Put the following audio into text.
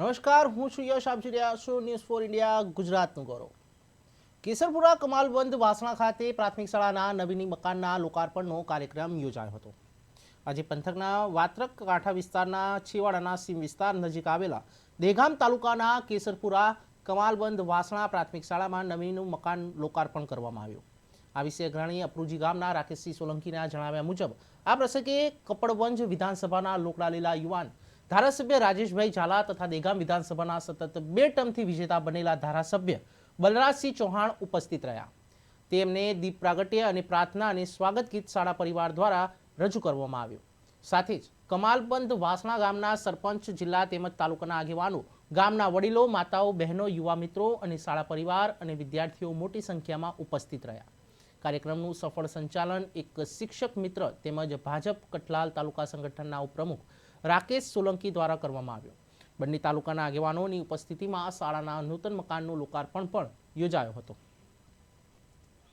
નમસ્કાર, હું છું યશ આપ જોઈ રહ્યા છું ન્યૂઝ ફોર ઇન્ડિયા, ગુજરાતનું ગૌરવ. કેસરપુરા કમાલબંધ વાસણા ખાતે પ્રાથમિક શાળાના નવીની મકાનના લોકાર્પણનો કાર્યક્રમ યોજાયો હતો. આજે પંથકના વાત્રક કાંઠા વિસ્તારના છેવાડાના સીમ વિસ્તાર નજીક આવેલા દેગામ તાલુકાના કેસરપુરા કમાલબંધ વાસણા પ્રાથમિક શાળામાં નવીનું મકાન લોકાર્પણ કરવામાં આવ્યું. આ વિશે અગ્રણી અપરુજી ગામના રાકેશસિંહ સોલંકીના જણાવ્યા મુજબ, આ પ્રસંગે કપડવંજ વિધાનસભાના લોકલાલીલા યુવાન ધારાસભ્ય રાજેશભાઈ ઝાલા તથા દેગામ વિધાનસભાના સતત બે ટર્મથી વિજેતા બનેલા ધારાસભ્ય બલરાજસિંહ ચૌહાણ ઉપસ્થિત રહ્યા. તેમને દીપ પ્રાગટ્ય અને પ્રાર્થના અને સ્વાગત ગીત શાળા પરિવાર દ્વારા રજૂ કરવામાં આવ્યું. સાથે જ કમાલબંધ વાસણા ગામના સરપંચ જિલ્લા તેમજ તાલુકાના આગેવાનો, ગામના વડીલો, માતાઓ, બહેનો, યુવા મિત્રો અને શાળા પરિવાર અને વિદ્યાર્થીઓ મોટી સંખ્યામાં ઉપસ્થિત રહ્યા. કાર્યક્રમનું સફળ સંચાલન એક શિક્ષક મિત્ર તેમજ ભાજપ કઠલાલ તાલુકા સંગઠનના ઉપપ્રમુખ રાકેશ સોલંકી દ્વારા કરવામાં આવ્યો. બંને તાલુકાના આગેવાનોની ઉપસ્થિતિમાં શાળાના નૂતન મકાનનું લોકાર્પણ પણ યોજાયો હતો.